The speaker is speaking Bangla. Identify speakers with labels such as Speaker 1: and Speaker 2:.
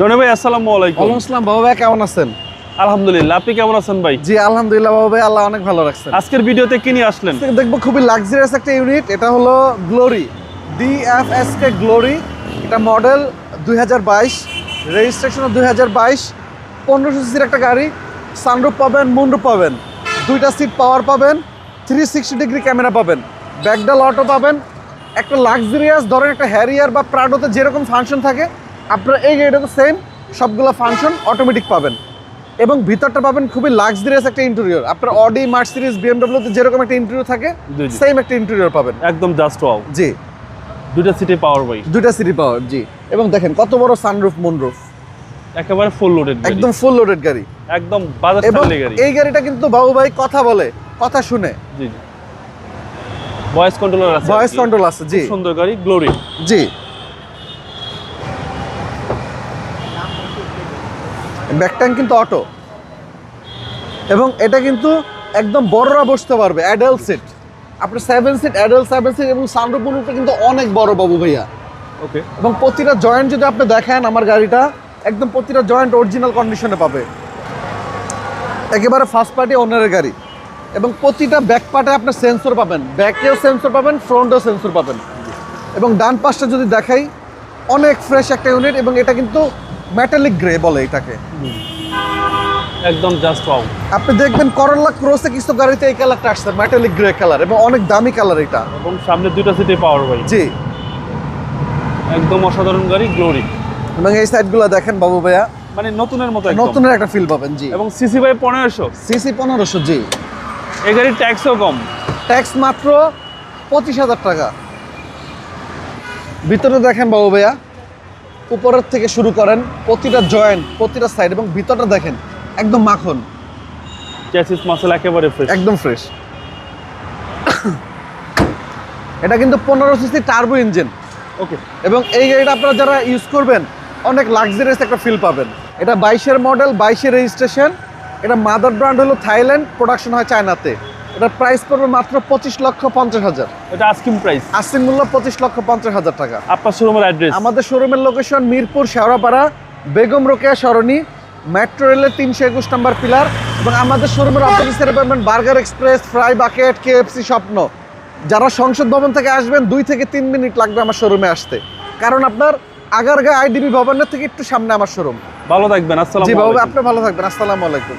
Speaker 1: রনি ভাই আসসালামু আলাইকুম।
Speaker 2: ওয়ালাইকুম আসসালাম। বাবু ভাই কেমন আছেন?
Speaker 1: আলহামদুলিল্লাহ আপনি কেমন আছেন ভাই?
Speaker 2: জি আলহামদুলিল্লাহ বাবু ভাই আল্লাহ অনেক ভালো রাখছেন।
Speaker 1: আজকের ভিডিওতে কি নিয়ে আসলেন?
Speaker 2: দেখব খুবই লাক্সারিয়াস একটা ইউনিট এটা হলো গ্লোরি গ্লোরি এটা মডেল দুই হাজার বাইশ রেজিস্ট্রেশন দুই হাজার বাইশ। পনেরোশো সিসির একটা গাড়ি সানরুপ পাবেন পাবেন। দুইটা সিট পাওয়ার পাবেন থ্রি সিক্সটি ডিগ্রি ক্যামেরা পাবেন। ব্যাকডাল অটো পাবেন। একটা লাক্সারিয়াস ধরেন একটা হ্যারিয়ার বা প্রাডোতে যেরকম ফাংশন থাকে আপনারা এই গাড়িটা তো সেম সবগুলো ফাংশন অটোমেটিক পাবেন। এবং ভিতরটা পাবেন খুবই লাক্সারিয়াস একটা ইন্টেরিয়র আপনার অডি মার্সিডিজ বিএমডব্লিউতে যেরকম একটা ইন্টেরিয়র থাকে। সেম একটা ইন্টেরিয়র পাবেন।
Speaker 1: একদম জাস্ট ওয়াও
Speaker 2: জি।
Speaker 1: দুইটা সিটি পাওয়ার ভাই
Speaker 2: দুইটা সিটি পাওয়ার জি। এবং দেখেন কত বড় সানরুফ মুনরুফ
Speaker 1: একেবারে ফুল লোডেড
Speaker 2: একদম ফুল লোডেড গাড়ি।
Speaker 1: একদম বাজার
Speaker 2: এবং
Speaker 1: গাড়ি।
Speaker 2: এই গাড়িটা কিন্তু বাবু ভাই কথা বলে কথা শুনে।
Speaker 1: জি জি। ভয়েস কন্ট্রোলার আছে
Speaker 2: ভয়েস কন্ট্রোল আছে জি।
Speaker 1: সুন্দর গাড়ি গ্লোরি
Speaker 2: জি। ব্যাক ট্যাঙ্ক কিন্তু অটো। এবং এটা কিন্তু একদম বড়রা বসতে পারবে অ্যাডাল্ট সিট আপনার seven seat adult seven seat এবং সানরুফ মুনরুফটা কিন্তু অনেক বড় বাবু ভাইয়া।
Speaker 1: ওকে
Speaker 2: এবং প্রতিটা জয়েন্ট যদি আপনি দেখেন আমার গাড়িটা একদম প্রতিটা জয়েন্ট অরিজিনাল কন্ডিশনে পাবে। একেবারে ফার্স্ট পার্টি ওনারের গাড়ি। এবং প্রতিটা ব্যাক পার্টে আপনার সেন্সর পাবেন। ব্যাকেও সেন্সর পাবেন ফ্রন্টেও সেন্সর পাবেন। এবং ডান পাশটা যদি দেখাই অনেক ফ্রেশ একটা ইউনিট এবং এটা কিন্তু মেটালিক গ্রে বলে এটাকে।
Speaker 1: একদম জাস্ট ওয়াও
Speaker 2: আপনি দেখবেন করল্লা ক্রোসে কিছু গাড়িতে এই কালারটা আসছে মেটালিক গ্রে কালার এবং অনেক দামি কালার এটা।
Speaker 1: এবং সামনে দুইটা সিটে পাওয়ার ভাই।
Speaker 2: জি।
Speaker 1: একদম অসাধারণ গাড়ি গ্লোরি
Speaker 2: এবং এই সাইডগুলো দেখেন বাবু ভাইয়া।
Speaker 1: মানে নতুনের মতো একদম।
Speaker 2: নতুনের একটা ফিল পাবেন জি।
Speaker 1: এবং সিসি ভাই পনেরোশো।
Speaker 2: সিসি পনেরোশো জি।
Speaker 1: এই গাড়ির ট্যাক্সও কম।
Speaker 2: ট্যাক্স মাত্র পঁচিশ হাজার টাকা। ভিতরে দেখেন বাবু ভাইয়া। উপরের থেকে শুরু করেন প্রতিটা জয়েন্ট প্রতিটা সাইড এবং ভিতরটা দেখেন একদম মাখন।
Speaker 1: চ্যাসিস মাসেল একেবারে ফ্রেশ
Speaker 2: একদম ফ্রেশ এটা কিন্তু পনেরো সিসি টার্বো ইঞ্জিন
Speaker 1: ওকে
Speaker 2: এবং এই গাড়িটা আপনারা যারা ইউজ করবেন অনেক লাক্সারিয়াস একটা ফিল পাবেন। এটা বাইশের মডেল বাইশের রেজিস্ট্রেশন এটা মাদার ব্র্যান্ড হলো থাইল্যান্ড প্রোডাকশন হয় চায়নাতে এটা প্রাইস পড়বে মাত্র পঁচিশ লক্ষ পঞ্চাশ হাজার।
Speaker 1: এটা আস্কিং প্রাইস
Speaker 2: আস্তিন মূল্য পঁচিশ লক্ষ পঞ্চাশ হাজার টাকা।
Speaker 1: আপনার শোরুমের অ্যাড্রেস
Speaker 2: আমাদের শোরুমের লোকেশন মিরপুর শেওড়াপাড়া বেগম রোকেয়া সরণি মেট্রো রেলের তিনশো একুশ নম্বর পিলার এবং আমাদের শোরুমের অফিসের পাবেন burger express fry bucket KFC Shwapno যারা সংসদ ভবন থেকে আসবেন দুই থেকে তিন মিনিট লাগবে আমার শোরুমে আসতে। কারণ আপনার আগারগাঁ আইডিবি ভবনের থেকে একটু সামনে আমার শোরুম
Speaker 1: ভালো থাকবেন আসসালাম
Speaker 2: জি বাবু আপনি ভালো থাকবেন আসসালামু আলাইকুম।